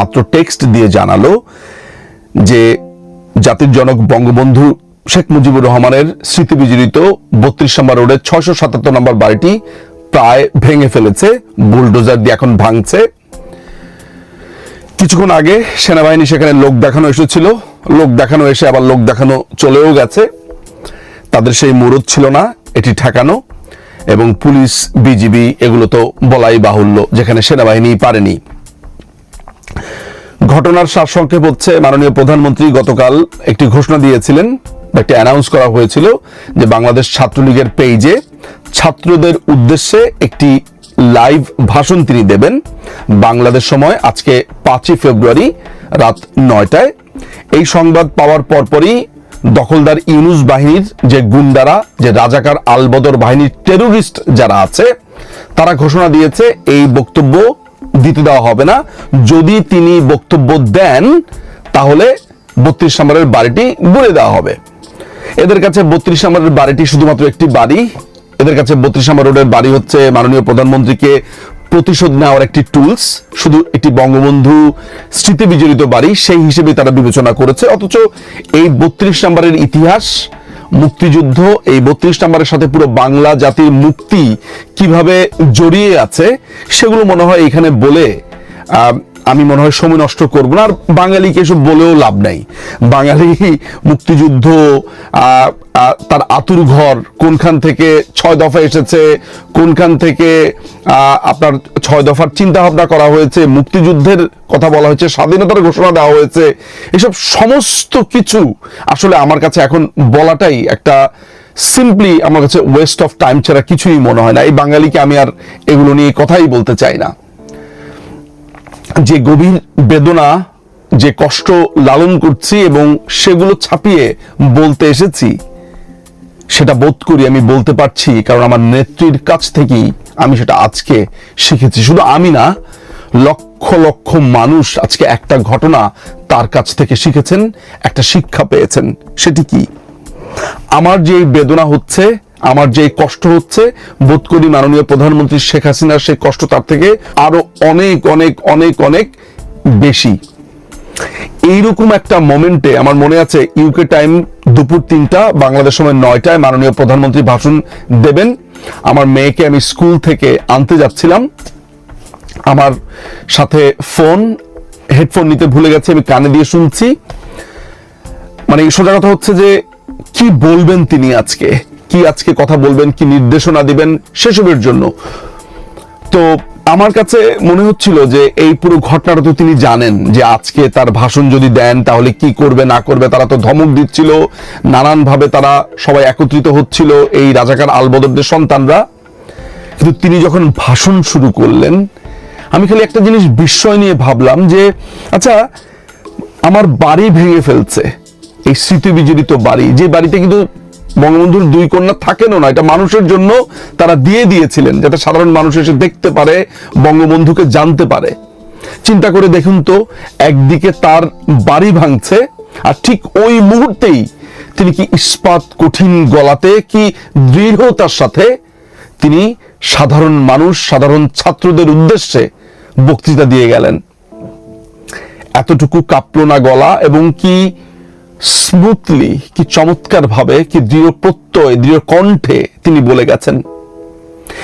মাত্র টেক্সট দিয়ে জানালো যে জাতির জনক বঙ্গবন্ধু শেখ মুজিবুর রহমানের স্মৃতি বিজড়িত বত্রিশ নম্বর রোডের ছয়শো সাতাত্তর নম্বর বাড়িটি প্রায় ভেঙে ফেলেছে, বুলডোজার দিয়ে এখন ভাঙছে। কিছুক্ষণ আগে সেনাবাহিনী সেখানে লোক দেখানো এসেছিল। লোক দেখানো এসে আবার লোক দেখানো চলেও গেছে। তাদের সেই মুরদ ছিল না, এটি ঠেকানো এবং পুলিশ, বিজিবি এগুলো তো বলাই বাহুল্য, যেখানে সেনাবাহিনী পারেনি। ঘটনার সারসংক্ষেপ হচ্ছে, মাননীয় প্রধানমন্ত্রী গতকাল একটি ঘোষণা দিয়েছিলেন, একটি অ্যানাউন্স করা হয়েছিল যে বাংলাদেশ ছাত্রলীগের পেজে ছাত্রদের উদ্দেশ্যে একটি লাইভ ভাষণ তিনি দেবেন। বাংলাদেশ সময় আজকে পাঁচই ফেব্রুয়ারি রাত নয়টায়। এই সংবাদ পাওয়ার পরপরই দখলদার ইউনুস বাহিনীর যে গুন্ডারা, যে রাজাকার আলবদর বাহিনীর টেরোরিস্ট যারা আছে, তারা ঘোষণা দিয়েছে, এই বক্তব্য দিতে দেওয়া হবে না। যদি তিনি বক্তব্য দেন, তাহলে বত্রিশ নম্বরের বাড়িটি গুড়ে দেওয়া হবে। এদের কাছে বত্রিশ নম্বরের বাড়িটি শুধুমাত্র একটি বাড়ি। এদের কাছে বত্রিশ নম্বর রোডের বাড়ি হচ্ছে মাননীয় প্রধানমন্ত্রীকে প্রতিশোধ নেওয়ার একটি টুলস, শুধু একটি বঙ্গবন্ধু স্মৃতি বিজড়িত বাড়ি, সেই হিসেবে তারা বিবেচনা করেছে। অথচ এই বত্রিশ নম্বরের ইতিহাস মুক্তিযুদ্ধ, এই বত্রিশ নম্বরের সাথে পুরো বাংলা জাতির মুক্তি কীভাবে জড়িয়ে আছে, সেগুলো মনে হয় এখানে বলে আমি মনে হয় সময় নষ্ট করব না। আর বাঙালিকে এসব বলেও লাভ নাই। বাঙালি মুক্তিযুদ্ধ তার আতুর ঘর, কোনখান থেকে ছয় দফা এসেছে, কোনখান থেকে আপনার ছয় দফার চিন্তা ভাবনা করা হয়েছে, মুক্তিযুদ্ধের কথা বলা হয়েছে, স্বাধীনতার ঘোষণা দেওয়া হয়েছে, এসব সমস্ত কিছু আসলে আমার কাছে এখন বলাটাই একটা সিম্পলি আমার কাছে ওয়েস্ট অফ টাইম ছাড়া কিছুই মনে হয় না। এই বাঙালিকে আমি আর এগুলো নিয়ে কথাই বলতে চাই না। যে গভীর বেদনা, যে কষ্ট লালন করছি এবং সেগুলো ছাপিয়ে বলতে এসেছি, সেটা বোধ করি আমি বলতে পারছি, কারণ আমার নেত্রীর কাছ থেকেই আমি সেটা আজকে শিখেছি। শুধু আমি না, লক্ষ লক্ষ মানুষ আজকে একটা ঘটনা তার কাছ থেকে শিখেছেন, একটা শিক্ষা পেয়েছেন। সেটি কি? আমার যে বেদনা হচ্ছে আমার যে কষ্ট হচ্ছে, বোধ করি মাননীয় প্রধানমন্ত্রী শেখ হাসিনার সেই কষ্ট তার থেকে আরও অনেক অনেক অনেক অনেক বেশি। এইরকম একটা মোমেন্টে আমার মনে আছে ইউকে টাইম দুপুর তিনটা, বাংলাদেশ সময় নয়টায় মাননীয় প্রধানমন্ত্রী ভাষণ দেবেন। আমার মেয়েকে আমি স্কুল থেকে আনতে যাচ্ছিলাম। আমার সাথে ফোন, হেডফোন নিতে ভুলে গেছে, আমি কানে দিয়ে শুনছি। মানে সোজা কথা হচ্ছে যে, কি বলবেন তিনি আজকে? কি আজকে কথা বলবেন, কি নির্দেশনা দিবেন সেসবের জন্য। তো আমার কাছে মনে হচ্ছিল যে এই পুরো ঘটনাটা তো তিনি জানেন যে আজকে তার ভাষণ যদি দেন, তাহলে কি করবে, না করবে, তারা তো ধমক দিচ্ছিল নানান ভাবে তারা সবাই একত্রিত হচ্ছিল এই রাজাকার আলবদরদের সন্তানরা। কিন্তু তিনি যখন ভাষণ শুরু করলেন, আমি খালি একটা জিনিস বিস্ময় নিয়ে ভাবলাম যে আচ্ছা আমার বাড়ি ভেঙে ফেলছে, এই স্মৃতি বিজড়িত বাড়ি, যে বাড়িতে কিন্তু বঙ্গবন্ধুর দুই কন্যা থাকেনও না, এটা মানুষের জন্য তারা দিয়ে দিয়েছিলেন, যাতে সাধারণ মানুষ এসে দেখতে পারে, বঙ্গবন্ধুকে জানতে পারে। চিন্তা করে দেখুন তো, একদিকে তার বাড়ি ভাঙছে, আর ঠিক ওই মুহূর্তেই তিনি কি ইস্পাত কঠিন গলাতে, কি দৃঢ়তার সাথে তিনি সাধারণ মানুষ, সাধারণ ছাত্রদের উদ্দেশ্যে বক্তৃতা দিয়ে গেলেন। এতটুকু কাঁপলো না গলা, এবং কি স্মুথলি, কি চমৎকার ভাবে কি দৃঢ় প্রত্যয়, দৃঢ় কণ্ঠে তিনি বলে গেছেন।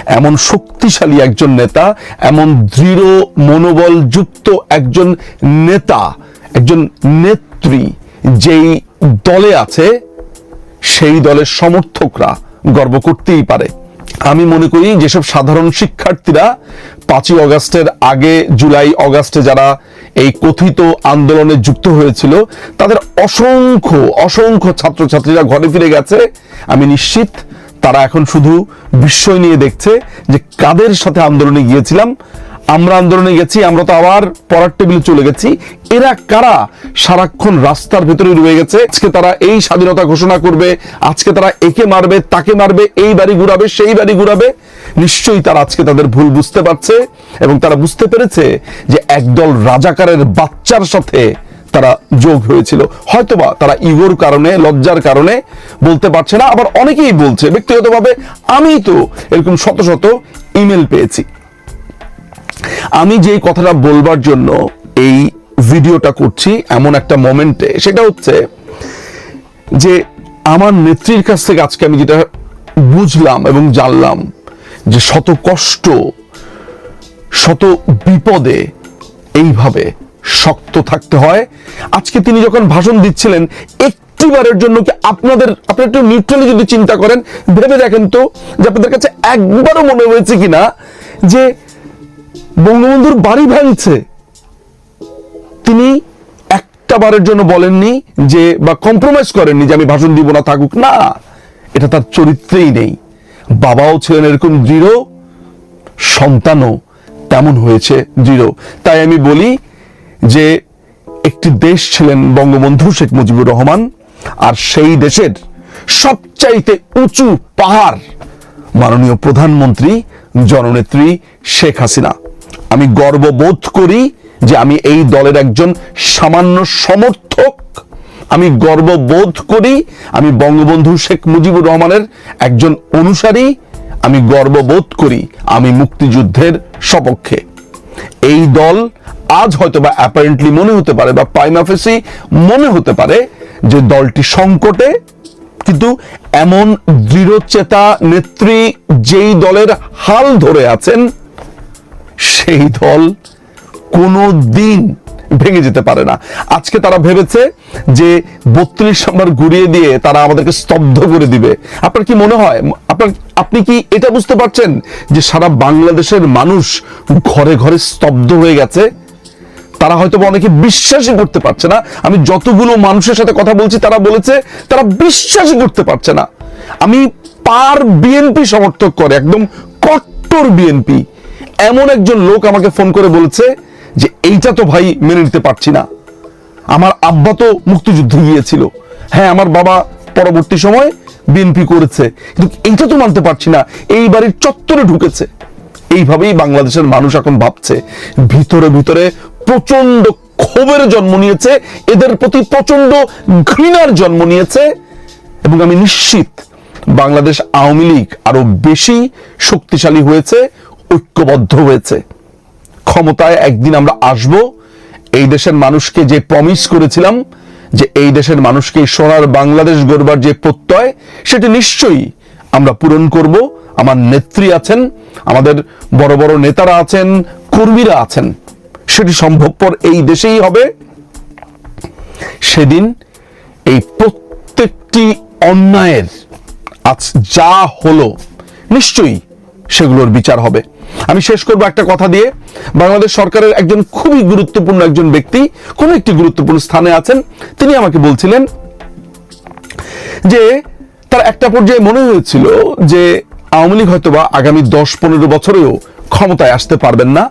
এমন শক্তিশালী একজন নেতা, এমন দৃঢ় মনোবল যুক্ত একজন নেতা, একজন নেত্রী যেই দলে আছে, সেই দলের সমর্থকরা গর্ব করতেই পারে। আমি মনে করি যেসব সাধারণ শিক্ষার্থীরা পাঁচই অগাস্টের আগে জুলাই অগাস্টে যারা এই কথিত আন্দোলনে যুক্ত হয়েছিল, তাদের অসংখ্য অসংখ্য ছাত্রছাত্রীরা ঘরে ফিরে গেছে। আমি নিশ্চিত তারা এখন শুধু বিস্ময় নিয়ে দেখছে যে কাদের সাথে আন্দোলনে গিয়েছিলাম আমরা আন্দোলনে গেছি, আমরা তো আবার পড়ার টেবিলে চলে গেছি। এরা কারা? সারাক্ষণ রাস্তার ভেতরে রয়ে গেছে। আজকে তারা এই স্বাধীনতা ঘোষণা করবে, আজকে তারা একে মারবে, তাকে মারবে, এই বাড়ি ঘুরাবে, সেই বাড়ি ঘুরাবে। নিশ্চয়ই তারা আজকে তাদের ভুল বুঝতে পারছে এবং তারা বুঝতে পেরেছে যে একদল রাজাকারের বাচ্চার সাথে তারা যোগ হয়েছিল। হয়তোবা তারা ইগোর কারণে, লজ্জার কারণে বলতে পারছে না, আবার অনেকেই বলছে, ব্যক্তিগতভাবে আমি তো এরকম শত শত ইমেল পেয়েছি। আমি যে কথাটা বলবার জন্য এই ভিডিওটা করছি এমন একটা মোমেন্টে, সেটা হচ্ছে যে আমার নেত্রীর কাছ থেকে আজকে আমি যেটা বুঝলাম এবং জানলাম যে শত কষ্ট, শত বিপদে এইভাবে শক্ত থাকতে হয়। আজকে তিনি যখন ভাষণ দিচ্ছিলেন, একটিবারের জন্য কি আপনাদের, আপনি একটু নিউট্রালি যদি চিন্তা করেন, ভেবে দেখেন তো যে আপনাদের কাছে একবারও মনে হয়েছে কিনা যে বঙ্গবন্ধুর বাড়ি ভাঙছে। তিনি একটা বারের জন্য বলেননি যে, বা কম্প্রোমাইজ করেননি যে, আমি ভাষণ দিব না, থাকুক। না, এটা তার চরিত্রেই নেই। বাবাও ছিলেন এরকম দৃঢ়, সন্তানও তেমন হয়েছে দৃঢ়। তাই আমি বলি যে, একটি দেশ ছিলেন বঙ্গবন্ধু শেখ মুজিবুর রহমান, আর সেই দেশের সবচাইতে উঁচু পাহাড় মাননীয় প্রধানমন্ত্রী, জননেত্রী শেখ হাসিনা। আমি গর্ববোধ করি যে আমি এই দলের একজন সামান্য সমর্থক। আমি গর্ববোধ করি, আমি বঙ্গবন্ধু শেখ মুজিবুর রহমানের একজন অনুসারী। আমি গর্ববোধ করি আমি মুক্তিযুদ্ধের সপক্ষে। এই দল আজ হয়তো বা অ্যাপারেন্টলি মনে হতে পারে বা প্রাইমাফেসি মনে হতে পারে যে দলটি সংকটে, কিন্তু এমন দৃঢ়চেতা নেত্রী যেই দলের হাল ধরে আছেন সেই দল কোনো দিন ভেঙে যেতে পারে না। আজকে তারা ভেবেছে যে বত্রিশ নম্বর ঘুরিয়ে দিয়ে তারা আমাদেরকে স্তব্ধ করে দিবে। আপনার কি মনে হয়? আপনার, আপনি কি এটা বুঝতে পারছেন যে সারা বাংলাদেশের মানুষ ঘরে ঘরে স্তব্ধ হয়ে গেছে? তারা হয়তো অনেকে বিশ্বাসই করতে পারছে না। আমি যতগুলো মানুষের সাথে কথা বলছি, তারা বলেছে তারা বিশ্বাসই করতে পারছে না। আমি পার বিএনপি সমর্থক করে, একদম কট্টর বিএনপি। এমন একজন লোক আমাকে ফোন করে বলেছে যে, এইটা তো ভাই মেনে নিতে পারছি না। আমার আব্বা তো মুক্তিযুদ্ধে গিয়েছিল। হ্যাঁ আমার বাবা পরবর্তী সময় বিএনপি করেছে। কিন্তু এইটা তো মানতে পারছি না। এই বাড়ির চত্বরে ঢুকেছে। এইভাবেই বাংলাদেশের মানুষ এখন ভাবছে। ভিতরে ভিতরে প্রচণ্ড ক্ষোভের জন্ম নিয়েছে। এদের প্রতি প্রচণ্ড ঘৃণার জন্ম নিয়েছে। এবং আমি নিশ্চিত বাংলাদেশ আওয়ামী লীগ আরও বেশি শক্তিশালী হয়েছে ঐক্যবদ্ধ হয়েছে। ক্ষমতায় একদিন আমরা আসব, এই দেশের মানুষকে যে প্রমিস করেছিলাম, যে এই দেশের মানুষকে সোনার বাংলাদেশ গড়বার যে প্রত্যয়, সেটি নিশ্চয়ই আমরা পূরণ করব। আমার নেত্রী আছেন, আমাদের বড় বড় নেতারা আছেন, কর্মীরা আছেন। সেটি সম্ভবপর এই দেশেই হবে। সেদিন এই প্রত্যেকটি অন্যায়ের আজ যা হলো, নিশ্চয়ই সেগুলোর বিচার হবে। আমি শেষ করব একটা কথা দিয়ে। বাংলাদেশ সরকারের একজন খুবই গুরুত্বপূর্ণ একজন ব্যক্তি, কোন একটি গুরুত্বপূর্ণ স্থানে আছেন, তিনি আমাকে বলছিলেন যে তার একটা পর্যায়ে মনে হয়েছিল যে আওয়ামী লীগ হয়তোবা আগামী দশ পনেরো বছরেও ক্ষমতায় আসতে পারবেন না।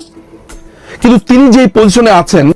কিন্তু তিনি যে পজিশনে আছেন